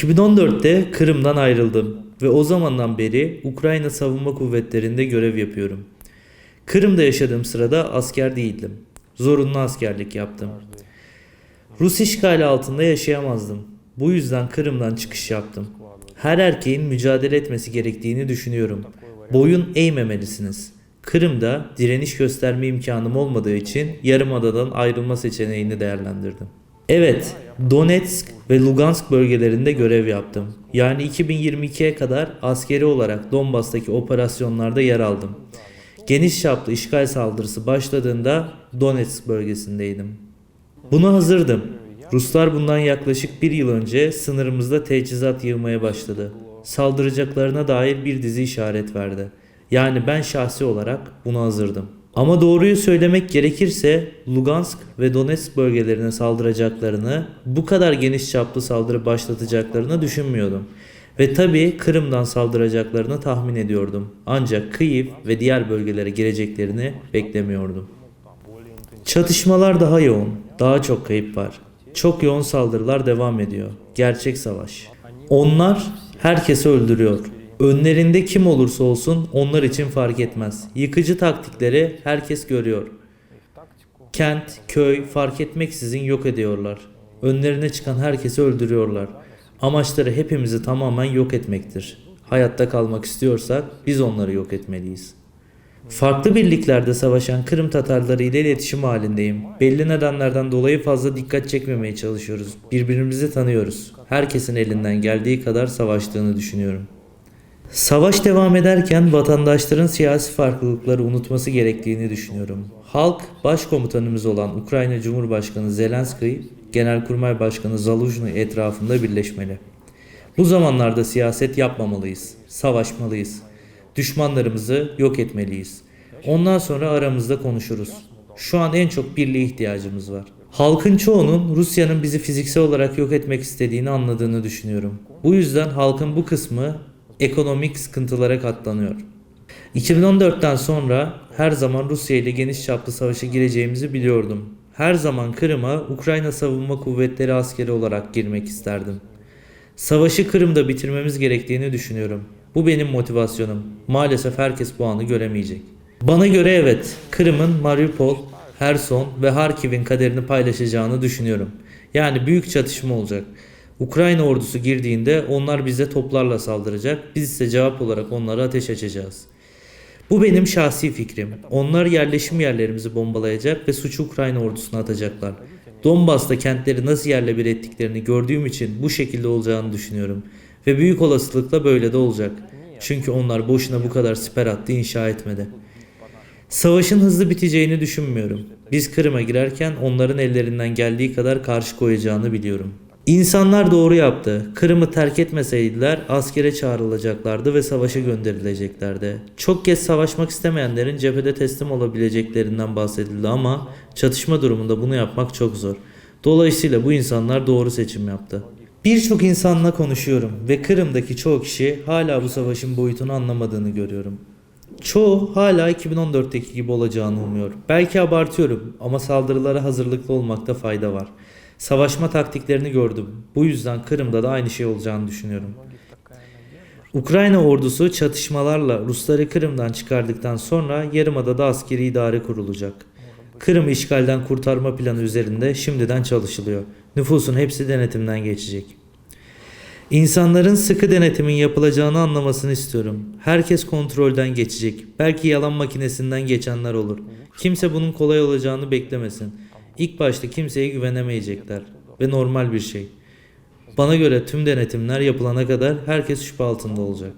2014'te Kırım'dan ayrıldım ve o zamandan beri Ukrayna Savunma Kuvvetleri'nde görev yapıyorum. Kırım'da yaşadığım sırada asker değildim. Zorunlu askerlik yaptım. Rus işgali altında yaşayamazdım. Bu yüzden Kırım'dan çıkış yaptım. Her erkeğin mücadele etmesi gerektiğini düşünüyorum. Boyun eğmemelisiniz. Kırım'da direniş gösterme imkanım olmadığı için Yarımada'dan ayrılma seçeneğini değerlendirdim. Evet, Donetsk ve Lugansk bölgelerinde görev yaptım. Yani 2022'ye kadar askeri olarak Donbas'taki operasyonlarda yer aldım. Geniş çaplı işgal saldırısı başladığında Donetsk bölgesindeydim. Buna hazırdım. Ruslar bundan yaklaşık bir yıl önce sınırımızda teçhizat yığmaya başladı. Saldıracaklarına dair bir dizi işaret verdi. Yani ben şahsi olarak buna hazırdım. Ama doğruyu söylemek gerekirse Lugansk ve Donetsk bölgelerine saldıracaklarını, bu kadar geniş çaplı saldırı başlatacaklarını düşünmüyordum. Ve tabii Kırım'dan saldıracaklarını tahmin ediyordum. Ancak Kyiv ve diğer bölgelere gireceklerini beklemiyordum. Çatışmalar daha yoğun, daha çok kayıp var. Çok yoğun saldırılar devam ediyor. Gerçek savaş. Onlar herkesi öldürüyor. Önlerinde kim olursa olsun onlar için fark etmez. Yıkıcı taktikleri herkes görüyor. Kent, köy fark etmeksizin yok ediyorlar. Önlerine çıkan herkesi öldürüyorlar. Amaçları hepimizi tamamen yok etmektir. Hayatta kalmak istiyorsak biz onları yok etmeliyiz. Farklı birliklerde savaşan Kırım Tatarları ile iletişim halindeyim. Belli nedenlerden dolayı fazla dikkat çekmemeye çalışıyoruz. Birbirimizi tanıyoruz. Herkesin elinden geldiği kadar savaştığını düşünüyorum. Savaş devam ederken vatandaşların siyasi farklılıkları unutması gerektiğini düşünüyorum. Halk, başkomutanımız olan Ukrayna Cumhurbaşkanı Zelenskiy, Genelkurmay Başkanı Zaluzhny etrafında birleşmeli. Bu zamanlarda siyaset yapmamalıyız, savaşmalıyız. Düşmanlarımızı yok etmeliyiz. Ondan sonra aramızda konuşuruz. Şu an en çok birliğe ihtiyacımız var. Halkın çoğunun Rusya'nın bizi fiziksel olarak yok etmek istediğini anladığını düşünüyorum. Bu yüzden halkın bu kısmı ekonomik sıkıntılara katlanıyor. 2014'ten sonra her zaman Rusya ile geniş çaplı savaşa gireceğimizi biliyordum. Her zaman Kırım'a Ukrayna Savunma Kuvvetleri askeri olarak girmek isterdim. Savaşı Kırım'da bitirmemiz gerektiğini düşünüyorum. Bu benim motivasyonum. Maalesef herkes bu anı göremeyecek. Bana göre evet, Kırım'ın Mariupol, Herson ve Harkiv'in kaderini paylaşacağını düşünüyorum. Yani büyük çatışma olacak. Ukrayna ordusu girdiğinde onlar bize toplarla saldıracak. Biz ise cevap olarak onlara ateş açacağız. Bu benim şahsi fikrim. Onlar yerleşim yerlerimizi bombalayacak ve suçu Ukrayna ordusuna atacaklar. Donbas'ta kentleri nasıl yerle bir ettiklerini gördüğüm için bu şekilde olacağını düşünüyorum. Ve büyük olasılıkla böyle de olacak. Çünkü onlar boşuna bu kadar siper hattı inşa etmedi. Savaşın hızlı biteceğini düşünmüyorum. Biz Kırım'a girerken onların ellerinden geldiği kadar karşı koyacağını biliyorum. İnsanlar doğru yaptı. Kırım'ı terk etmeseydiler askere çağrılacaklardı ve savaşa gönderileceklerdi. Çok kez savaşmak istemeyenlerin cephede teslim olabileceklerinden bahsedildi ama çatışma durumunda bunu yapmak çok zor. Dolayısıyla bu insanlar doğru seçim yaptı. Birçok insanla konuşuyorum ve Kırım'daki çoğu kişi hala bu savaşın boyutunu anlamadığını görüyorum. Çoğu hala 2014'teki gibi olacağını umuyor. Belki abartıyorum ama saldırılara hazırlıklı olmakta fayda var. Savaşma taktiklerini gördüm. Bu yüzden Kırım'da da aynı şey olacağını düşünüyorum. Ukrayna ordusu çatışmalarla Rusları Kırım'dan çıkardıktan sonra Yarımada'da askeri idare kurulacak. Kırım işgalden kurtarma planı üzerinde şimdiden çalışılıyor. Nüfusun hepsi denetimden geçecek. İnsanların sıkı denetimin yapılacağını anlamasını istiyorum. Herkes kontrolden geçecek. Belki yalan makinesinden geçenler olur. Kimse bunun kolay olacağını beklemesin. İlk başta kimseye güvenemeyecekler ve normal bir şey. Bana göre tüm denetimler yapılana kadar herkes şüphe altında olacak.